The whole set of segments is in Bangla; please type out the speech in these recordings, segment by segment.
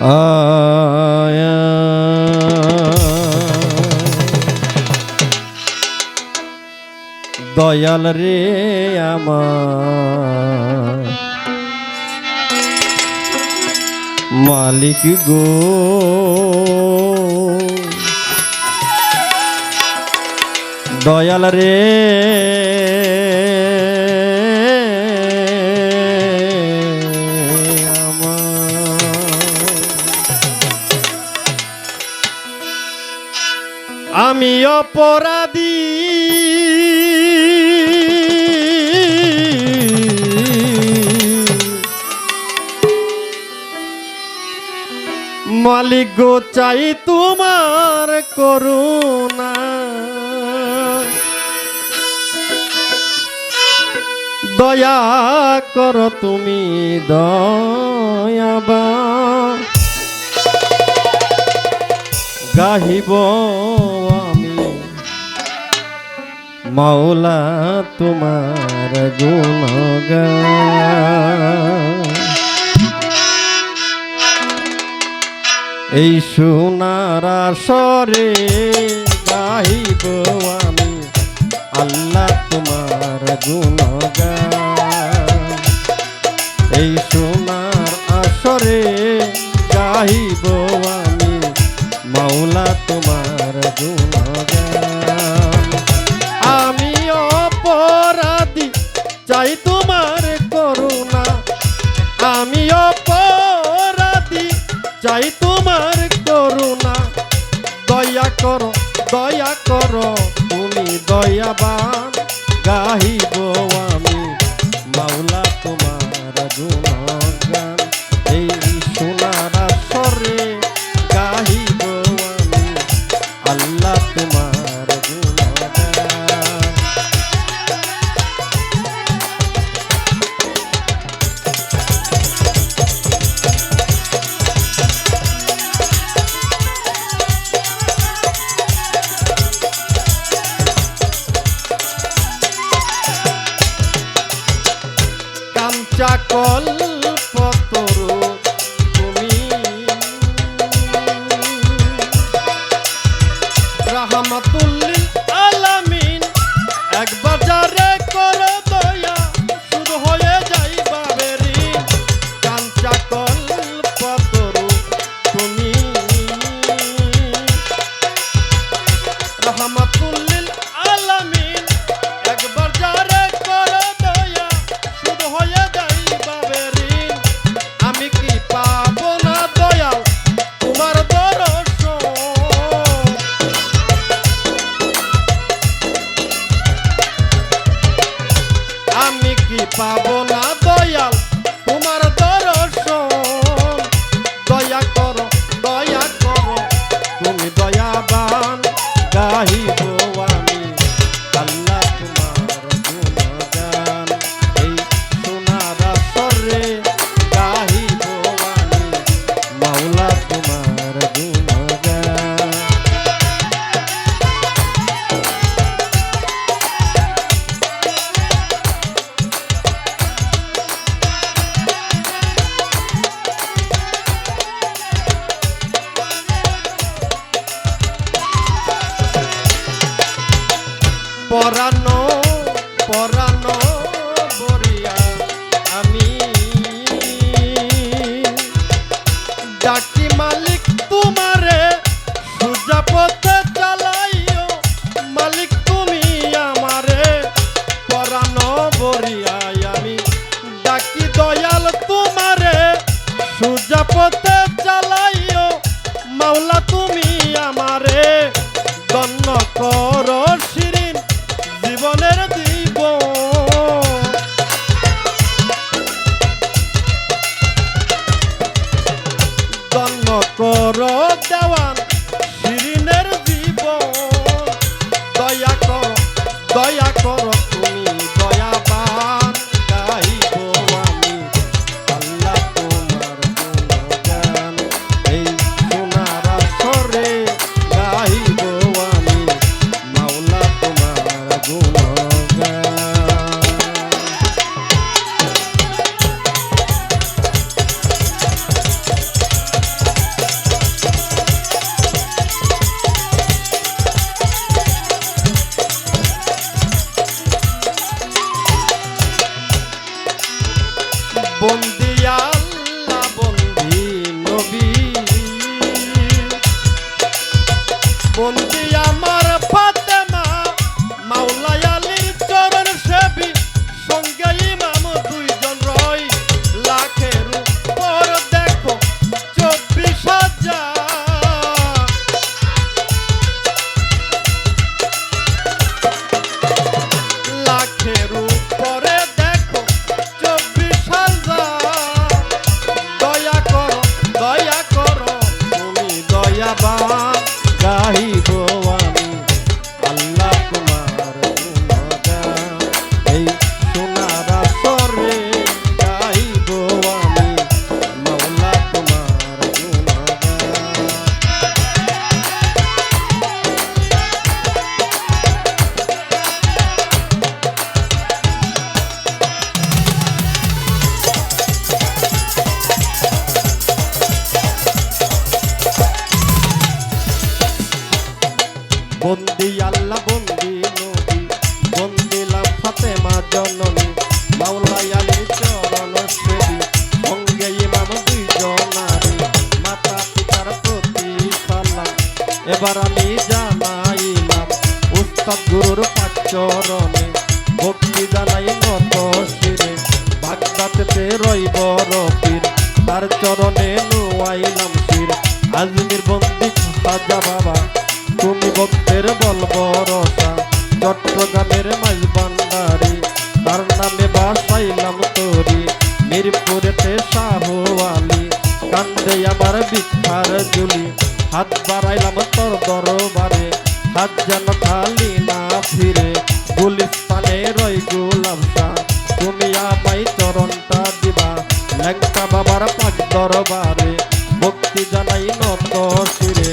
আয়া। দয়াল রে মালিক গো। দয়াল রে অপরাধী। মালিক গো চাই তোমার করুণা। দয়া কর তুমি দয়াবা। গাহিব মাওলা তোমার গুণগান। এই সোনার আসরে গাহিব আমি, আল্লাহ তোমার গুণগান। এই সোনার আসরে গাহিব আমি, মাওলা তোমার গুণগান। দয়া কর তুমি দয়াবান গাহিব আমি মাওলা তোমার গুণগান। দয়া করো তুমি। বন্দি আল্লাহ বন্দি নবী বন্দিলাম ফাতেমা জননী মাওলাই আলীর চরণ সেবী, সঙ্গে ইমাম দুইজনারি মাতা পিতার প্রতি সালাম। এবার আমি জানাইলাম উস্তাদ গুরুর পাচরণে ভক্তি জানাই নত শিরে বাগদাতে রইব রবির তার চরণে নুয়াইলাম শির। আজমির বন্দি খাজা বাবা তুমি ভক্তের বল বরসা চট্টগ্রামের মাঝ ভান্ডারি তার নামে বাসাইলাম তোরি। মিরপুরেতে শাহু আলী, কান্দে আমার বিখার জুলি। হাত বাড়াইলাম তোর দরবারে, হাত যেন খালি না ফিরে। গুলিস্তানে রই গোলাম তুমি আমায় চরণটা দিবা। ল্যাংটা বাবার পাক দরবারে, ভক্তি জানাই নত শিরে।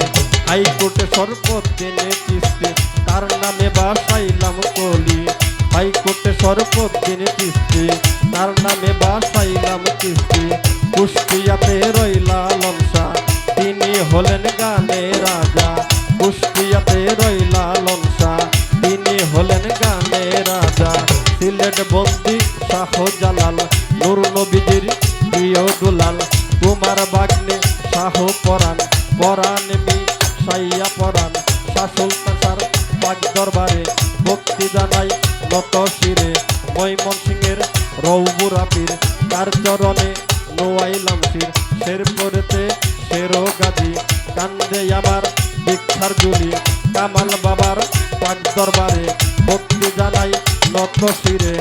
হাইকোর্টে সর্বদিনে কিস্তি। তার নামে বাসাইলাম কলি। হাইকোর্টে সর্বদিনে কিস্তি। তার নামে বাসাইলাম কিস্তি। কুষ্টিয়াতে রইলা লমসা তিনি হলেন গানে রাজা। কুষ্টিয়াতে রইলা লমসা তিনি হলেন গানে রাজা। সিলেট বন্দি শাহ জালাল নুর নবীজির প্রিয় দুলাল। তোমার বাগ্নে শাহ পরাণ। পরাণ মি সাইয়া পরাণ শাসুল তাসার পাক দরবারে ভক্তি জানাই নত শিরে। মৈমন সিংয়ের রৌবুরা পীর তার চরণে নোয়াইলাম শির। শের পরেতে শেরো গাজী, কান্দে আমার ভিক্ষার জুলি কামাল বাবার পাক দরবারে ভক্তি জানাই নত শিরে।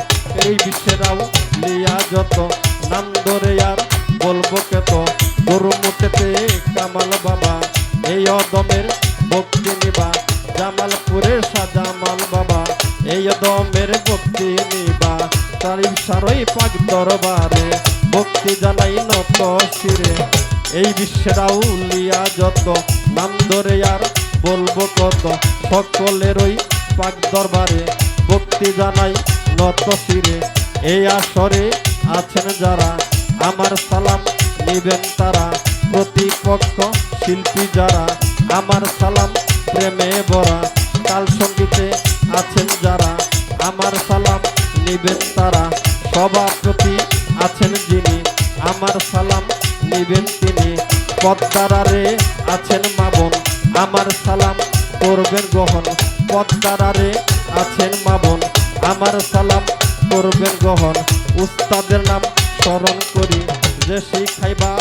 এই বিশ্বেরাও লিয়া যত নাম ধরে আর বলব কেত। গরু মুটেতে কামাল বাবা এই অদমের ভক্তি নিবা, জামালপুরের সাজামাল বাবা। এই অদমের ভক্তি নিবা তারিফ সারই পাক দরবারে। ভক্তি জানাই নত শিরে, এই বিশ্বের আউলিয়া যত। নাম ধরে আর বলব কত, সকলেরই পাক দরবারে। ভক্তি জানাই নত শিরে, এই আসরে আছেন যারা। আমার সালাম নিবেন তারা। প্রতিপক্ষ শিল্পী যারা, আমার সালাম প্রেমে ভরা। কাল সঙ্গীতে আছেন যারা, আমার সালাম নিবেন তারা। সভাপতি আছেন যিনি, আমার সালাম নিবেন তিনি। পদ্মারারে আছেন মাবন আমার সালাম করবেন গ্রহণ পদ্মারারে আছেন মাবন আমার সালাম করবেন গ্রহণ উস্তাদের নাম স্মরণ করি। যে শিখাইবা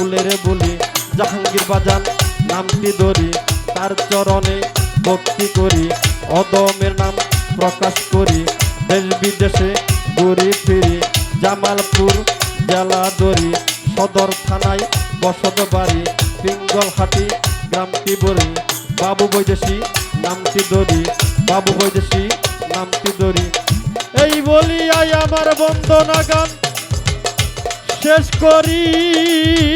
উলেরে বলি। জাহাঙ্গীর বাজান নামটি ধরি, তার চরণে ভক্তি করি। অদমের নাম প্রকাশ করি, দেশ বিদেশে ঘুরি ফিরি। জামালপুর জেলা দরি সদর থানায় বসত বাড়ি। পিঙ্গলহাটি গ্রামটি বরি বাবু বৈদেশি নামটি দরি বাবু বৈদেশি নামটি দরি এই বলিয়াই আমার বন্দনা গান শেষ করিলাম।